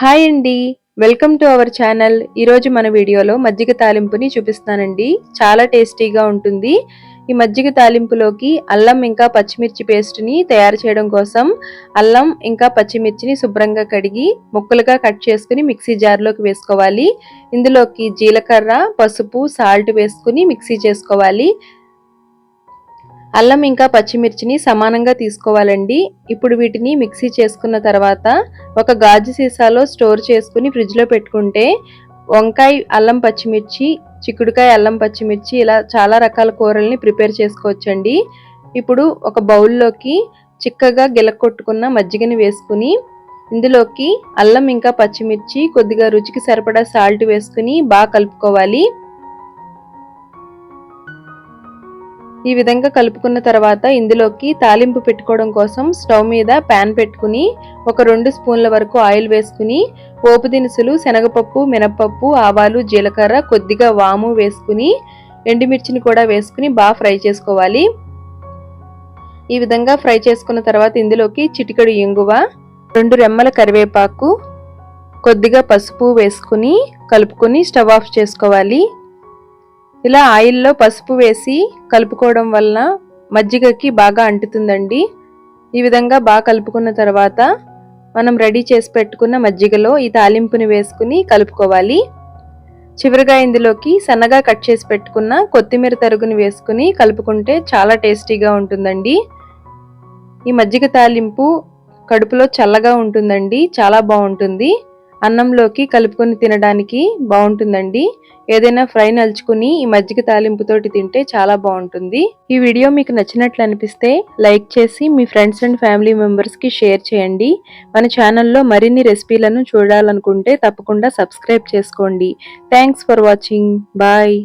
Hi అండి. Welcome to our channel. ఈరోజు మన వీడియోలో మజ్జిగ తాలింపుని చూపిస్తానండి చాలా టేస్టీగా ఉంటుంది. ఈ మజ్జిగ తాలింపులోకి అల్లం ఇంకా పచ్చిమిర్చి పేస్ట్ని తయారు చేయడం కోసం అల్లం ఇంకా పచ్చిమిర్చిని శుభ్రంగా కడిగి ముక్కలుగా కట్ చేసుకుని మిక్సీ జార్లోకి వేసుకోవాలి. ఇందులోకి జీలకర్ర పసుపు సాల్ట్ వేసుకుని మిక్సీ చేసుకోవాలి. అల్లం ఇంకా పచ్చిమిర్చిని సమానంగా తీసుకోవాలండి. ఇప్పుడు వీటిని మిక్సీ చేసుకున్న తర్వాత ఒక గాజు సీసాలో స్టోర్ చేసుకుని ఫ్రిడ్జ్లో పెట్టుకుంటే వంకాయ అల్లం పచ్చిమిర్చి చిక్కుడుకాయ అల్లం పచ్చిమిర్చి ఇలా చాలా రకాల కూరల్ని ప్రిపేర్ చేసుకోవచ్చండి. ఇప్పుడు ఒక బౌల్లోకి చిక్కగా గిలకొట్టుకున్న మజ్జిగని వేసుకుని ఇందులోకి అల్లం ఇంకా పచ్చిమిర్చి కొద్దిగా రుచికి సరిపడా సాల్ట్ వేసుకుని బాగా కలుపుకోవాలి. ఈ విధంగా కలుపుకున్న తర్వాత ఇందులోకి తాలింపు పెట్టుకోవడం కోసం స్టవ్ మీద ప్యాన్ పెట్టుకుని ఒక రెండు స్పూన్ల వరకు ఆయిల్ వేసుకుని పోపు దినుసులు శనగపప్పు మినపప్పు ఆవాలు జీలకర్ర కొద్దిగా వాము వేసుకుని ఎండుమిర్చిని కూడా వేసుకుని బాగా ఫ్రై చేసుకోవాలి. ఈ విధంగా ఫ్రై చేసుకున్న తర్వాత ఇందులోకి చిటికడు ఇంగువ రెండు రెమ్మల కరివేపాకు కొద్దిగా పసుపు వేసుకుని కలుపుకొని స్టవ్ ఆఫ్ చేసుకోవాలి. ఇలా ఆయిల్లో పసుపు వేసి కలుపుకోవడం వలన మజ్జిగకి బాగా అంటుతుందండి. ఈ విధంగా బాగా కలుపుకున్న తర్వాత మనం రెడీ చేసి పెట్టుకున్న మజ్జిగలో ఈ తాలింపుని వేసుకుని కలుపుకోవాలి. చివరిగా ఇందులోకి సన్నగా కట్ చేసి పెట్టుకున్న కొత్తిమీర తరుగుని వేసుకుని కలుపుకుంటే చాలా టేస్టీగా ఉంటుందండి. ఈ మజ్జిగ తాలింపు కడుపులో చల్లగా ఉంటుందండి చాలా బాగుంటుంది. అన్నంలోకి కలుపుకొని తినడానికి బాగుంటుందండి. ఏదైనా ఫ్రై నలుచుకుని ఈ మజ్జిగ తాలింపుతోటి తింటే చాలా బాగుంటుంది. ఈ వీడియో మీకు నచ్చినట్లు అనిపిస్తే లైక్ చేసి మీ ఫ్రెండ్స్ అండ్ ఫ్యామిలీ మెంబర్స్కి షేర్ చేయండి. మన ఛానల్లో మరిన్ని రెసిపీలను చూడాలనుకుంటే తప్పకుండా సబ్స్క్రైబ్ చేసుకోండి. Thanks for watching. బాయ్.